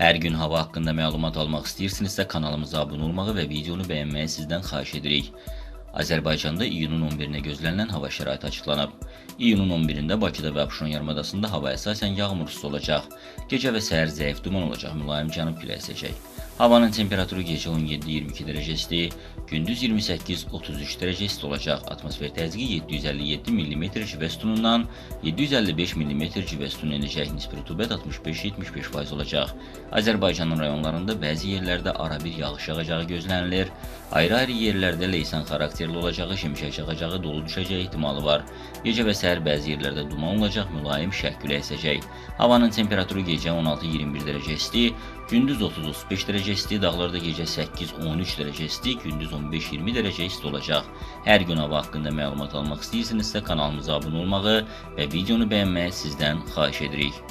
Hər gün hava haqqında məlumat almaq istəyirsinizsə kanalımıza abunə olmağı və videonu bəyənməyi sizdən xahiş edirik. Azərbaycanda iyunun 11-nə gözlənilən hava şəraiti açıqlanıb. İyunun 11-də Bakıda və Abşeron yarımadasında hava əsasən yağmursuz olacaq. Gecə və səhər zəif duman olacaq, mülayim cənub küləyi əsəcək. Havanın temperaturu gecə 17-22 dərəcə isti, gündüz 28-33 dərəcə isti olacaq. Atmosfer təzyiqi 757 mm civəstunundan 755 mm civəstun enəcək. Nisbi rütubət 65-75% olacaq. Azərbaycanın rayonlarında bəzi yerlərdə arabir yağış yağacağı gözlənilir. Ayrı-ayrı yerlərdə leysan xarakterli olacağı, şimşək çaxacağı, dolu düşəcəyi ehtimalı var. Gecə və səhər bəzi yerlərdə duman olacaq, mülayim şərq küləyi əsəcək. Havanın temperaturu gecə 16-21 dərəcə isti, gündüz 30-35 dərəcə isti, dağlarda gecə 8-13 dərəcə isti, gündüz 15-20 dərəcə isti olacaq. Hər gün hava haqqında məlumat almaq istəyirsinizsə kanalımıza abunə olmağı və videonu bəyənməyi sizdən xahiş edirik.